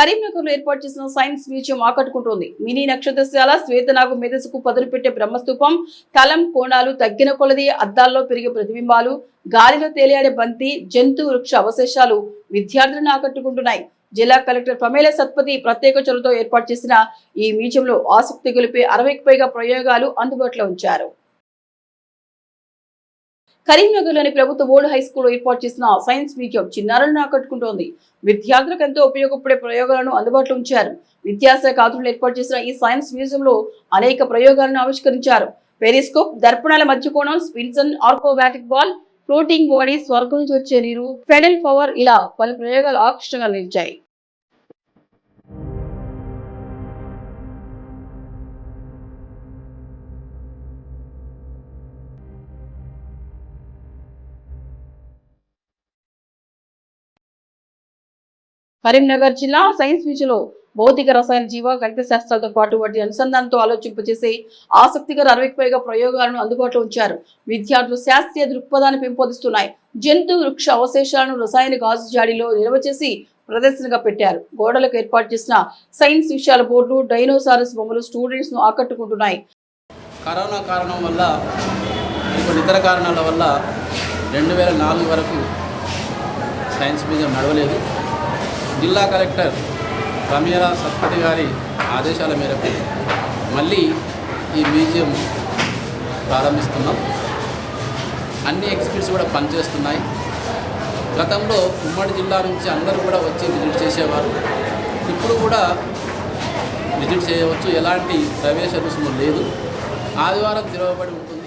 కరీంనగర్లో ఏర్పాటు చేసిన సైన్స్ మ్యూజియం ఆకట్టుకుంటోంది. మినీ నక్షత్రశాల శ్వేతనాగు మేధస్సుకు పదులు పెట్టే బ్రహ్మస్తూపం కలం కోణాలు తగ్గిన కొలది అద్దాల్లో పెరిగే ప్రతిబింబాలు గాలిలో తేలియాడే బంతి జంతు వృక్ష అవశేషాలు విద్యార్థులను ఆకట్టుకుంటున్నాయి. జిల్లా కలెక్టర్ ప్రమేల సత్పతి ప్రత్యేక చొరవతో ఏర్పాటు చేసిన ఈ మ్యూజియంలో ఆసక్తి గొలిపే అరవైకి పైగా ప్రయోగాలు అందుబాటులో ఉంచారు. కరీంనగర్లోని ప్రభుత్వ బోర్డు హై స్కూల్ ఏర్పాటు చేసిన సైన్స్ మ్యూజియం చిన్నారులను ఆకట్టుకుంటోంది. విద్యార్థులకు ఎంతో ఉపయోగపడే ప్రయోగాలను అందుబాటులో ఉంచారు. విద్యాశాఖ ఆధునులు ఏర్పాటు చేసిన ఈ సైన్స్ మ్యూజియంలో అనేక ప్రయోగాలను ఆవిష్కరించారు. పెరిస్కోప్ దర్పణాల మధ్య కోణం స్పిన్సన్ ఆర్కోబాటిక్ బాల్ ఫ్లోటింగ్ బాడీ స్వర్గం నుంచి వచ్చే నీరు ఫెడల్ పవర్ ఇలా పలు ప్రయోగాలు ఆకర్షణగా నిలిచాయి. కరీంనగర్ జిల్లా సైన్స్ మ్యూజియంలో భౌతిక రసాయన జీవ గణిత శాస్త్రాలతో పాటు వాటి అనుసంధానంతో ఆలోచింపచేసే ఆసక్తికర అరవైకి పైగా ప్రయోగాలను అందుబాటులో ఉంచారు. విద్యార్థులు శాస్త్రీయ దృక్పథాన్ని పెంపొందిస్తున్నాయి. జంతు వృక్ష అవశేషాలను రసాయన గాజు జాడీలో నిల్వ చేసి ప్రదర్శనగా పెట్టారు. గోడలకు ఏర్పాటు చేసిన సైన్స్ విషయాల బోర్డులు డైనోసారస్ బొమ్మలు స్టూడెంట్స్ను ఆకట్టుకుంటున్నాయి. కరోనా కారణం వల్ల కొన్ని ఇతర కారణాల వల్ల రెండు వరకు సైన్స్ మ్యూజియం నడవలేదు. జిల్లా కలెక్టర్ రమ్యల సత్పతి గారి ఆదేశాల మేరకు మళ్ళీ ఈ మ్యూజియం ప్రారంభిస్తున్నాం. అన్ని ఎక్స్పీరియన్స్ కూడా పనిచేస్తున్నాయి. గతంలో ఉమ్మడి జిల్లా నుంచి అందరూ కూడా వచ్చి విజిట్ చేసేవారు. ఇప్పుడు కూడా విజిట్ చేయవచ్చు. ఎలాంటి ప్రవేశ రుసుము లేదు. ఆదివారం తెరవబడి ఉంటుంది.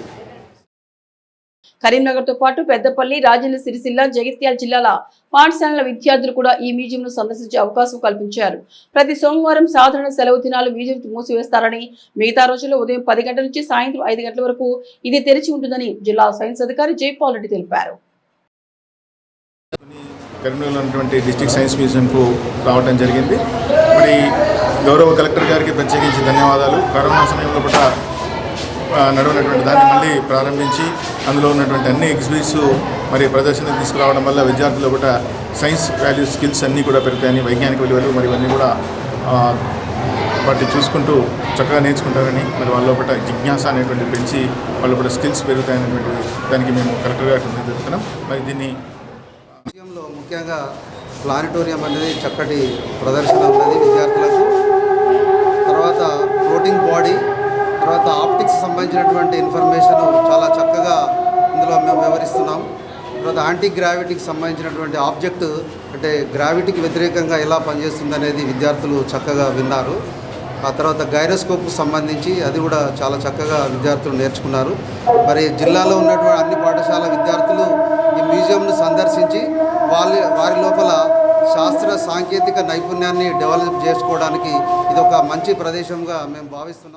కరీంనగర్తో పాటు పెద్దపల్లి రాజన్న సిరిసిల్ల జగిత్యాల జిల్లాల పాఠశాలల విద్యార్థులు కూడా ఈ మ్యూజియంను సందర్శించే అవకాశం కల్పించారు. ప్రతి సోమవారం సాధారణ సెలవు దినాలు మ్యూజియం మూసివేస్తారని మిగతా రోజుల్లో ఉదయం పది గంటల నుంచి సాయంత్రం ఐదు గంటల వరకు ఇది తెరిచి ఉంటుందని జిల్లా సైన్స్ అధికారి జైపాల్ రెడ్డి తెలిపారు. కరీంనగర్లో ఉన్నటువంటి డిస్ట్రిక్ట్ సైన్స్ మ్యూజియంకు రావడం జరిగింది. మరి గౌరవ కలెక్టర్ గారికి ప్రత్యేకించి ధన్యవాదాలు. కరోనా సమయంలో కూడా నడవనటువంటి దాన్ని మళ్ళీ ప్రారంభించి అందులో ఉన్నటువంటి అన్ని ఎగ్జిబిట్స్ మరి ప్రదర్శన తీసుకురావడం వల్ల విద్యార్థులు కూడా సైన్స్ వాల్యూ స్కిల్స్ అన్నీ కూడా పెరుగుతాయని వైజ్ఞానిక విలువలు మరి ఇవన్నీ కూడా వాటిని చూసుకుంటూ చక్కగా నేర్చుకుంటారని మరి వాళ్ళ లోపల జిజ్ఞాస అనేటువంటి పెంచి వాళ్ళ లోపల స్కిల్స్ పెరుగుతాయనేటువంటి దానికి మేము కరెక్ట్గా గారికి చెప్తున్నాం మరి దీన్ని ముఖ్యంగా ప్లానిటోరియం అనేది చక్కటి ప్రదర్శన తర్వాత ఆప్టిక్స్ సంబంధించినటువంటి ఇన్ఫర్మేషన్ చాలా చక్కగా ఇందులో మేము వివరిస్తున్నాం. తర్వాత యాంటీ గ్రావిటీకి సంబంధించినటువంటి ఆబ్జెక్ట్ అంటే గ్రావిటీకి వ్యతిరేకంగా ఎలా పనిచేస్తుంది అనేది విద్యార్థులు చక్కగా విన్నారు. ఆ తర్వాత గైరోస్కోప్కు సంబంధించి అది కూడా చాలా చక్కగా విద్యార్థులు నేర్చుకున్నారు. మరి జిల్లాలో ఉన్నటువంటి అన్ని పాఠశాల విద్యార్థులు ఈ మ్యూజియంను సందర్శించి వాళ్ళ వారి లోపల శాస్త్ర సాంకేతిక నైపుణ్యాన్ని డెవలప్ చేసుకోవడానికి ఇది ఒక మంచి ప్రదేశంగా మేము భావిస్తున్నాం.